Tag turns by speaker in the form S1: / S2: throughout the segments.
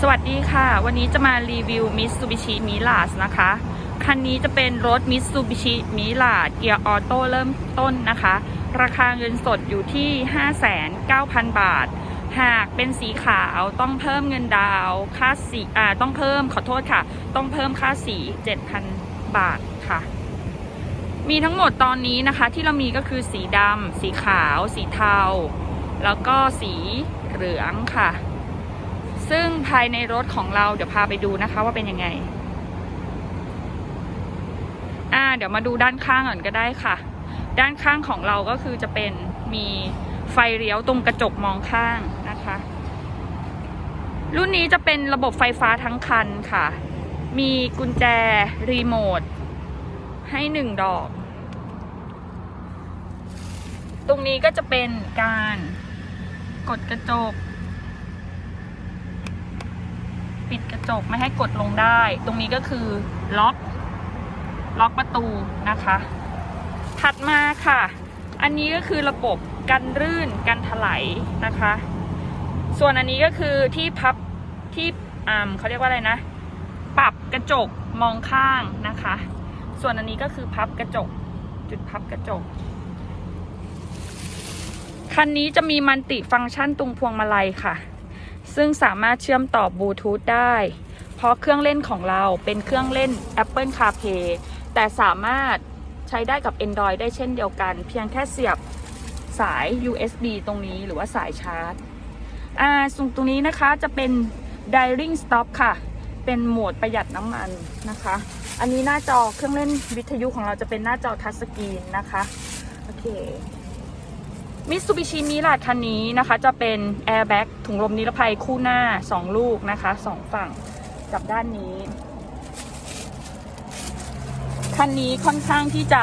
S1: สวัสดีค่ะ วันนี้จะมารีวิว Mitsubishi Mirage นะคะ คันนี้จะเป็นรถ Mitsubishi Mirage เกียร์ออโต้เริ่มต้นนะคะ ราคาเงินสดอยู่ที่ 59,000 บาท หากเป็นสีขาวต้องเพิ่มเงินดาวค่าสีอ่าต้องเพิ่มขอโทษค่ะ ต้องเพิ่มค่าสี 7,000 บาทค่ะ มีทั้งหมดตอนนี้นะคะที่เรามีก็คือสีดำสีขาว สีเทา แล้วก็สีเหลืองค่ะ ซึ่งภายในรถของเราเดี๋ยวพาไปดูนะคะว่าเป็นยังไง อ่า เดี๋ยวมาดูด้านข้างก่อนก็ได้ค่ะ ด้านข้างของเราก็คือจะเป็นมีไฟเลี้ยวตรงกระจกมองข้างนะคะ รุ่นนี้จะเป็นระบบไฟฟ้าทั้งคันค่ะ มีกุญแจรีโมทให้หนึ่งดอก ตรงนี้ก็จะเป็นการกดกระจก ปิดกระจกไม่ให้กดลงได้ ตรงนี้ก็คือล็อกล็อกประตูนะคะ ถัดมาค่ะ อันนี้ก็คือระบบกันรื่นกันถลายนะคะ ส่วนอันนี้ก็คือที่พับที่อ่าเขาเรียกว่าอะไรนะ ปรับกระจกมองข้างนะคะ ส่วนอันนี้ก็คือพับกระจก จุดพับกระจก คันนี้จะมีมันติฟังก์ชันตรงพวงมาลัยค่ะ ซึ่งสามารถเชื่อมต่อบลูทูธได้ เพราะเครื่องเล่นของเราเป็นเครื่องเล่น Apple CarPlay แต่สามารถใช้ได้กับ Android ได้เช่นเดียวกัน เพียงแค่เสียบสาย USB ตรงนี้หรือว่าสายชาร์จ อ่าส่วนตรงนี้นะคะจะเป็น Dialing Stop ค่ะ เป็นโหมดประหยัดน้ำมันนะคะ อันนี้หน้าจอเครื่องเล่นวิทยุของเราจะเป็นหน้าจอทัชสกรีนนะคะ โอเค มิตซูบิชิมิลาดคันนี้นะคะ จะเป็นแอร์แบ็กถุงลมนิรภัยคู่หน้า 2 ลูกนะคะสองฝั่งกับด้านนี้ คันนี้ค่อนข้างที่จะ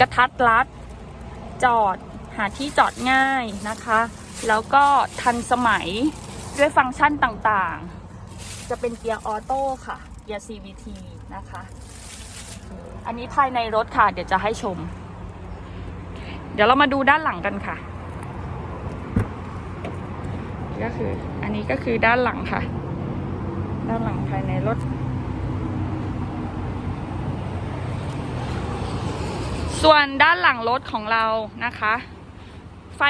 S1: กระทัดรัด จอดหาที่จอดง่ายนะคะ แล้วก็ทันสมัยด้วยฟังก์ชันต่างๆ จะเป็นเกียร์ออโต้ค่ะ เกียร์ CVT นะคะ อันนี้ภายในรถค่ะ เดี๋ยวจะให้ชม เดี๋ยวเรามาดูด้านหลังกันค่ะ ก็คือ อันนี้ก็คือด้านหลังค่ะ ด้านหลังภายในรถ ส่วนด้านหลังรถของเรานะคะ ไฟ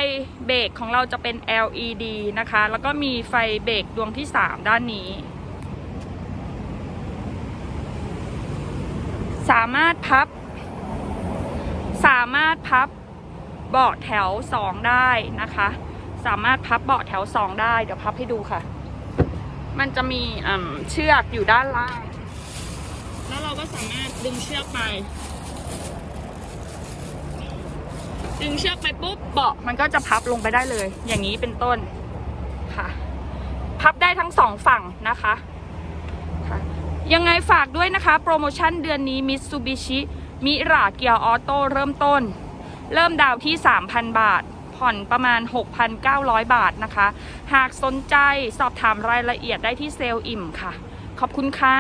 S1: เบรกของเราจะเป็น LED นะคะ แล้วก็มีไฟเบรกดวงที่ 3 ด้านนี้ สามารถพับ สามารถพับเบาะแถว 2 ได้นะคะ สามารถพับเบาะแถว2ได้ เดี๋ยวพับให้ดูค่ะ มันจะมีเชือกอยู่ด้านล่าง แล้วเราก็สามารถดึงเชือกไป ดึงเชือกไปปุ๊บเบาะมันก็จะพับลงไปได้เลย อย่างนี้เป็นต้นค่ะ พับได้ทั้งสองฝั่งนะคะคะยังไงฝากด้วยนะคะ โปรโมชั่นเดือนนี้ Mitsubishi มิราเกียร์ออโต้เริ่มต้น เริ่มดาวที่ 3,000 บาท ผ่อนประมาณ 6,900 บาทนะคะ หากสนใจสอบถามรายละเอียดได้ที่เซลล์อิ่มค่ะ ขอบคุณค่ะ